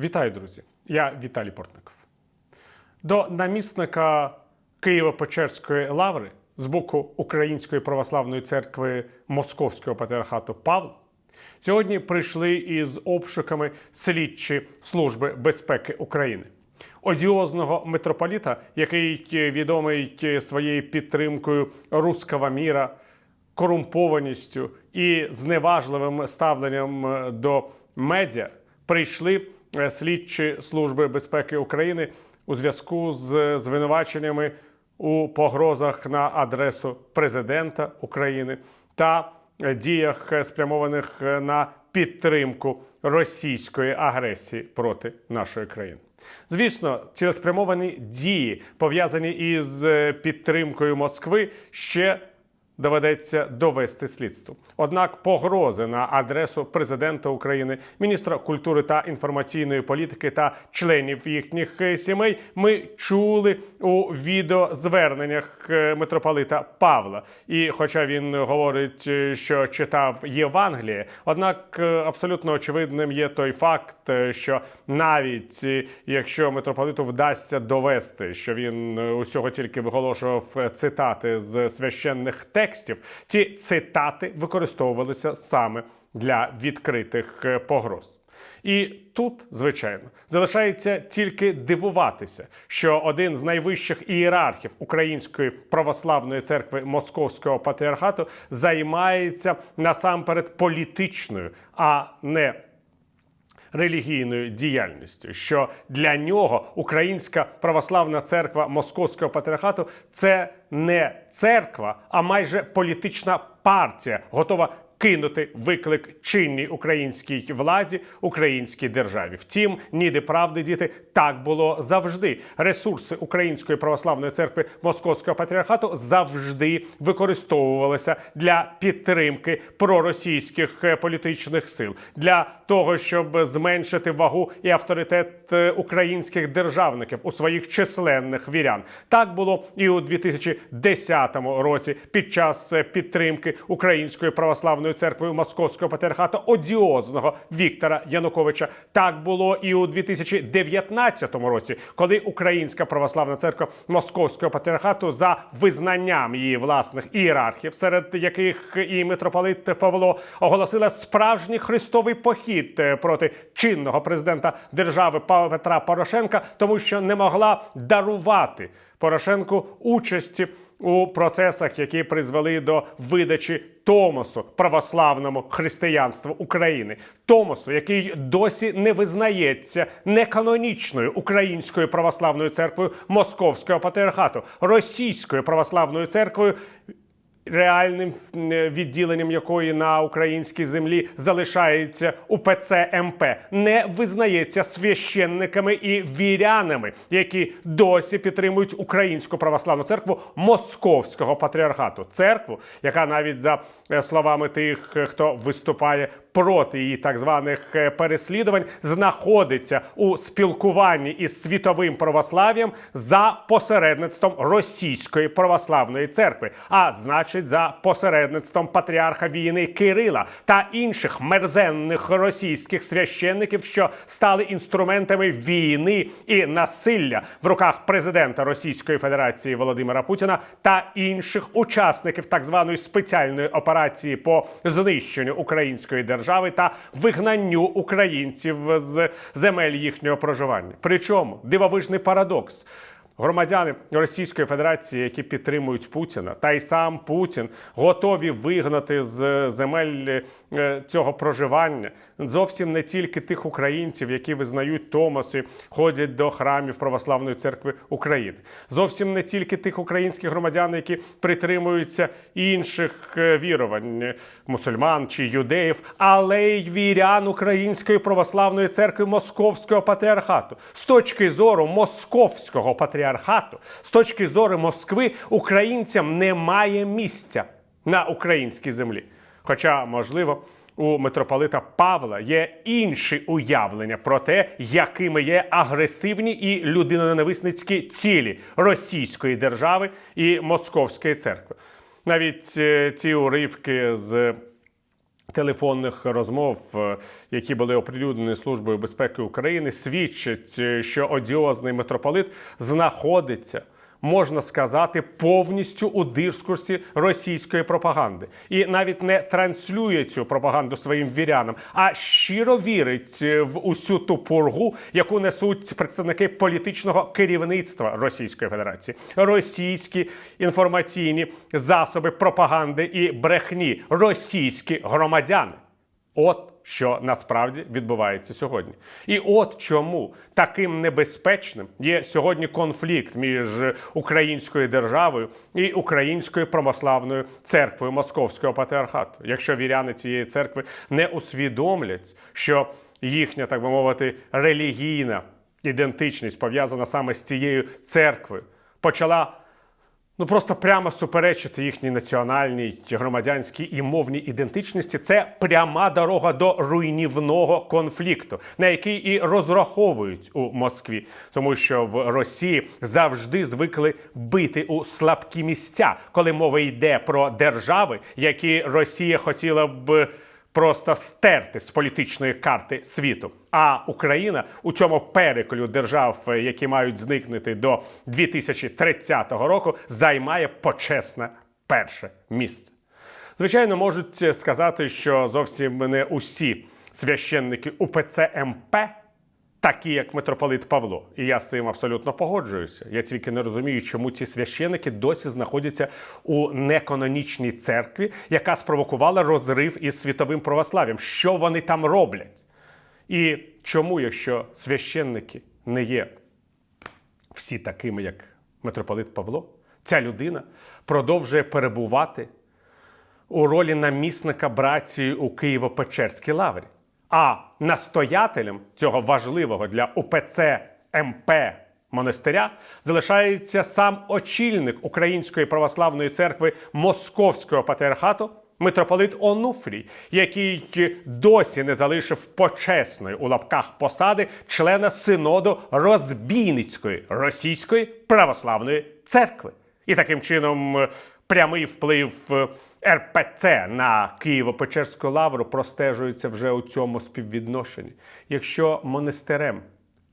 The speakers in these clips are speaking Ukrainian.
Вітаю, друзі! Я Віталій Портников. До намісника Києво-Печерської лаври з боку Української православної церкви Московського патріархату Павла сьогодні прийшли із обшуками слідчі Служби безпеки України. Одіозного митрополіта, який відомий своєю підтримкою руского міра, корумпованістю і зневажливим ставленням е, до медіа, прийшли е, слідчі Служби безпеки України у зв'язку з звинуваченнями у погрозах на адресу президента України та е, діях, е, спрямованих е, на підтримку російської агресії проти нашої країни. Звісно, цілеспрямовані дії, пов'язані із е, підтримкою Москви, ще доведеться довести слідству. Однак погрози на адресу президента України, міністра культури та інформаційної політики та членів їхніх е, сімей ми чули у відеозверненнях е, митрополита Павла. І хоча він говорить, е, що читав Євангеліє, однак абсолютно очевидним є той факт, що навіть якщо митрополиту вдасться довести, що він усього тільки виголошував цитати з священних текстів, ці цитати використовувалися саме для відкритих е, погроз. І тут, звичайно, залишається тільки дивуватися, що один з найвищих ієрархів Української православної церкви Московського патріархату займається насамперед політичною, а не релігійною діяльністю, що для нього Українська православна церква Московського патріархату це не церква, а майже політична партія, готова кинути виклик чинній українській владі, українській державі. Втім, ніде правди діти так було завжди. Ресурси Української православної церкви Московського патріархату завжди використовувалися для підтримки проросійських е, політичних сил, для того, щоб зменшити вагу і авторитет е, українських державників у своїх численних вірян. Так було і у 2010 році під час е, підтримки Української православної церкви Московського патріархату одіозного Віктора Януковича. Так було і у 2019 році, коли Українська православна церква Московського патріархату за визнанням її власних ієрархів, серед яких і митрополит Павло оголосила справжній хрестовий похід е, проти чинного президента держави Петра Порошенка, тому що не могла дарувати Порошенку участі у процесах, які призвели до видачі Томосу православному християнству України, Томосу, який досі не визнається неканонічною українською православною церквою Московського патріархату, російською православною церквою. Реальним е, відділенням якої на українській землі залишається УПЦ МП, не визнається священниками і вірянами, які досі підтримують українську православну церкву Московського патріархату, церкву, яка навіть за е, словами тих, е, хто виступає проти її так званих е, переслідувань, знаходиться у спілкуванні із світовим православ'ям за посередництвом російської православної церкви, а значить, за посередництвом патріарха війни Кирила та інших мерзенних російських священників, що стали інструментами війни і насилля в руках президента Російської Федерації Володимира Путіна та інших учасників так званої спеціальної операції по знищенню української держави та вигнанню українців з земель їхнього проживання. Причому дивовижний парадокс. Громадяни Російської Федерації, які підтримують Путіна, та й сам Путін готові вигнати з земель е, цього проживання. Зовсім не тільки тих українців, які визнають Томоси, ходять до храмів Православної церкви України, зовсім не тільки тих українських громадян, які притримуються інших е, вірувань е, мусульман чи юдеїв, але й вірян Української православної церкви Московського патріархату. З точки зору московського патріархату, з точки зору Москви, українцям немає місця на українській землі. Хоча, можливо, у митрополита Павла є інші уявлення про те, якими є агресивні і людиноненависницькі цілі Російської держави і Московської церкви. Навіть е, ці уривки з телефонних розмов, е, які були оприлюднені Службою безпеки України, свідчать, е, що одіозний митрополит знаходиться. Можна сказати, повністю у дискурсі російської пропаганди, і навіть не транслює цю пропаганду своїм вірянам, а щиро вірить е, в усю ту пургу, яку несуть представники політичного керівництва Російської Федерації, російські інформаційні засоби пропаганди і брехні, російські громадяни. От що насправді відбувається сьогодні. І от чому таким небезпечним є сьогодні конфлікт між українською державою і українською православною церквою Московського патріархату. Якщо віряни цієї церкви не усвідомлять, що їхня, так би мовити, релігійна ідентичність пов'язана саме з цією церквою, почала ну просто прямо суперечити їхній національній, громадянській і мовній ідентичності. Це пряма дорога до руйнівного конфлікту, на який і розраховують у Москві, тому що в Росії завжди звикли бити у слабкі місця, коли мова йде про держави, які Росія хотіла б. Просто стерти з політичної карти світу. А Україна у цьому переклю держав, е, які мають зникнути до 2030 року, займає почесне перше місце. Звичайно, можуть сказати, що зовсім не усі священники УПЦ МП такі, як митрополит Павло. І я з цим абсолютно погоджуюся. Я тільки не розумію, чому ці священики досі знаходяться у неканонічній церкві, яка спровокувала розрив із світовим православ'ям. Що вони там роблять? І чому, якщо священники не є всі такими, як митрополит Павло, ця людина продовжує перебувати у ролі намісника братії у Києво-Печерській лаврі. А настоятелем цього важливого для УПЦ МП монастиря залишається сам очільник Української православної церкви Московського патріархату митрополит Онуфрій, який досі не залишив почесної у лапках посади члена синоду розбійницької російської православної церкви. І таким чином е, прямий вплив е, РПЦ на Києво-Печерську лавру простежується вже у цьому співвідношенні. Якщо монастирем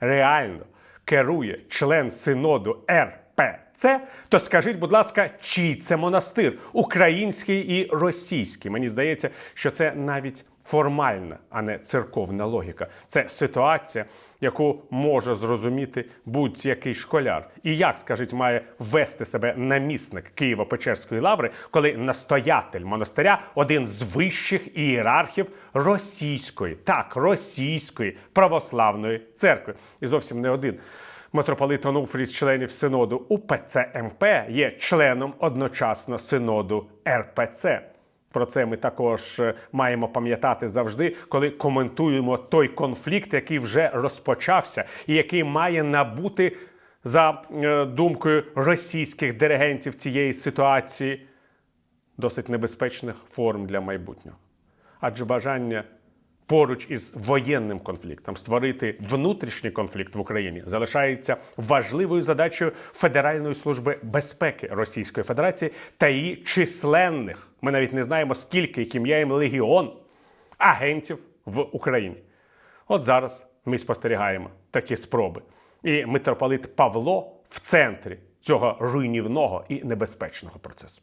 реально керує член синоду РПЦ, то скажіть, будь ласка, чий це монастир? Український і російський. Мені здається, що це навіть формальна, а не церковна логіка. Це ситуація, яку може зрозуміти будь-який школяр. І як, скажіть, має вести себе намісник Києво-Печерської лаври, коли настоятель монастиря один з вищих ієрархів російської, так, російської православної церкви, і зовсім не один. Митрополит Онуфрій членів синоду УПЦ МП є членом одночасно синоду РПЦ. Про це ми також е, маємо пам'ятати завжди, коли коментуємо той конфлікт, який вже розпочався, і який має набути за е, думкою російських диригентів цієї ситуації досить небезпечних форм для майбутнього. Адже бажання поруч із воєнним конфліктом створити внутрішній конфлікт в Україні залишається важливою задачею Федеральної служби безпеки Російської Федерації та її численних. Ми навіть не знаємо скільки їх ім'яєм легіон агентів в Україні. От зараз ми спостерігаємо такі спроби. І митрополит Павло в центрі цього руйнівного і небезпечного процесу.